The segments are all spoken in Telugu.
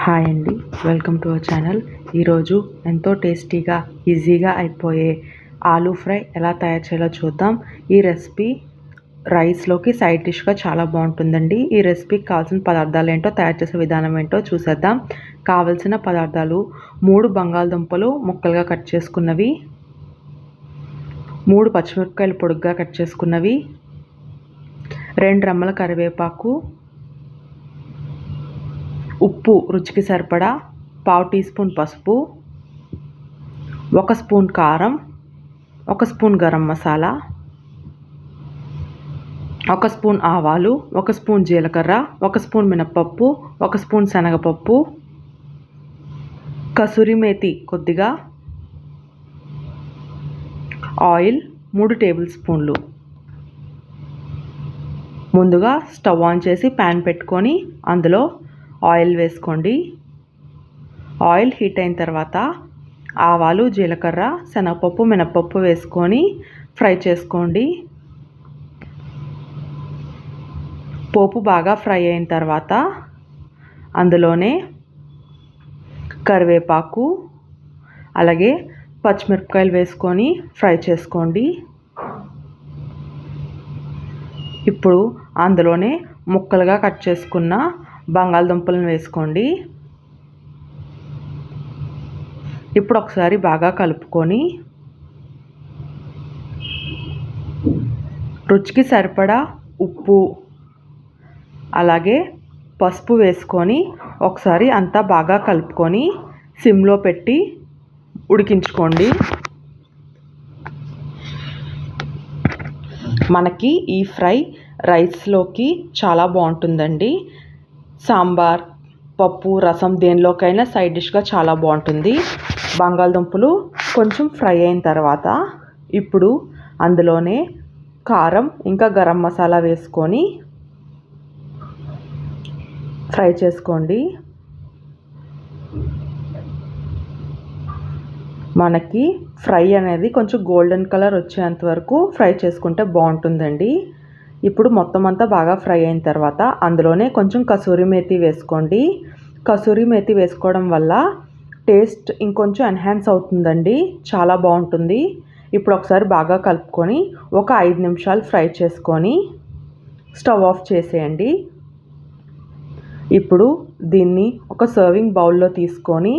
హాయ్ అండి. Welcome to our channel. ఈరోజు ఎంతో టేస్టీగా ఈజీగా అయిపోయే ఆలూ ఫ్రై ఎలా తయారు చేయాలో చూద్దాం. ఈ రెసిపీ రైస్లోకి సైడ్ డిష్గా చాలా బాగుంటుందండి. ఈ రెసిపీకి కావాల్సిన పదార్థాలు ఏంటో తయారు చేసే విధానం ఏంటో చూసేద్దాం. కావలసిన పదార్థాలు మూడు బంగాళదుంపలు ముక్కలుగా కట్ చేసుకున్నవి మూడు పచ్చిమిరపకాయలు పొడుగ్గా కట్ చేసుకున్నవి రెండు రమ్మల కరివేపాకు ఉప్పు రుచికి సరిపడా పావు టీ స్పూన్ పసుపు ఒక స్పూన్ కారం ఒక స్పూన్ గరం మసాలా ఒక స్పూన్ ఆవాలు ఒక స్పూన్ జీలకర్ర ఒక స్పూన్ మినప్పప్పు ఒక స్పూన్ శనగపప్పు కసూరి మేతి కొద్దిగా ఆయిల్ మూడు టేబుల్ స్పూన్లు. ముందుగా స్టవ్ ఆన్ చేసి ప్యాన్ పెట్టుకొని అందులో ఆయిల్ వేసుకోండి. ఆయిల్ హీట్ అయిన తర్వాత ఆవాలు జీలకర్ర శనగపప్పు మినపప్పు వేసుకొని ఫ్రై చేసుకోండి. పోపు బాగా ఫ్రై అయిన తర్వాత అందులోనే కరివేపాకు అలాగే పచ్చిమిరపకాయలు వేసుకొని ఫ్రై చేసుకోండి. ఇప్పుడు అందులోనే ముక్కలుగా కట్ చేసుకున్న బంగాళదుంపలను వేసుకోండి. ఇప్పుడు ఒకసారి బాగా కలుపుకొని రుచికి సరిపడా ఉప్పు అలాగే పసుపు వేసుకొని ఒకసారి అంతా బాగా కలుపుకొని సిమ్లో పెట్టి ఉడికించుకోండి. మనకి ఈ ఫ్రై రైస్లోకి చాలా బాగుంటుందండి. సాంబార్ పప్పు రసం దేనిలోకైనా సైడ్ డిష్గా చాలా బాగుంటుంది. బంగాళదుంపలు కొంచెం ఫ్రై అయిన తర్వాత ఇప్పుడు అందులోనే కారం ఇంకా గరం మసాలా వేసుకొని ఫ్రై చేసుకోండి. మనకి ఫ్రై అనేది కొంచెం గోల్డెన్ కలర్ వచ్చేంత వరకు ఫ్రై చేసుకుంటే బాగుంటుందండి. ఇప్పుడు మొత్తం అంతా బాగా ఫ్రై అయిన తర్వాత అందులోనే కొంచెం కసూరి మేతి వేసుకోండి. కసూరి మేతి వేసుకోవడం వల్ల టేస్ట్ ఇంకొంచెం ఎన్హాన్స్ అవుతుందండి. చాలా బాగుంటుంది. ఇప్పుడు ఒకసారి బాగా కలుపుకొని ఒక ఐదు నిమిషాలు ఫ్రై చేసుకొని స్టవ్ ఆఫ్ చేసేయండి. ఇప్పుడు దీన్ని ఒక సర్వింగ్ బౌల్లో తీసుకొని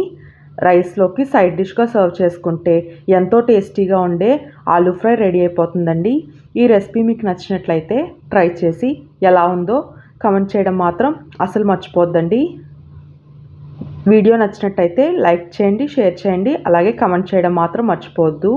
రైస్లోకి సైడ్ డిష్గా సర్వ్ చేసుకుంటే ఎంతో టేస్టీగా ఉండే ఆలూ ఫ్రై రెడీ అయిపోతుందండి. ఈ రెసిపీ మీకు నచ్చినట్లయితే ట్రై చేసి ఎలా ఉందో కమెంట్ చేయడం మాత్రం అసలు మర్చిపోద్దండి. వీడియో నచ్చినట్టయితే లైక్ చేయండి షేర్ చేయండి అలాగే కమెంట్ చేయడం మాత్రం మర్చిపోవద్దు.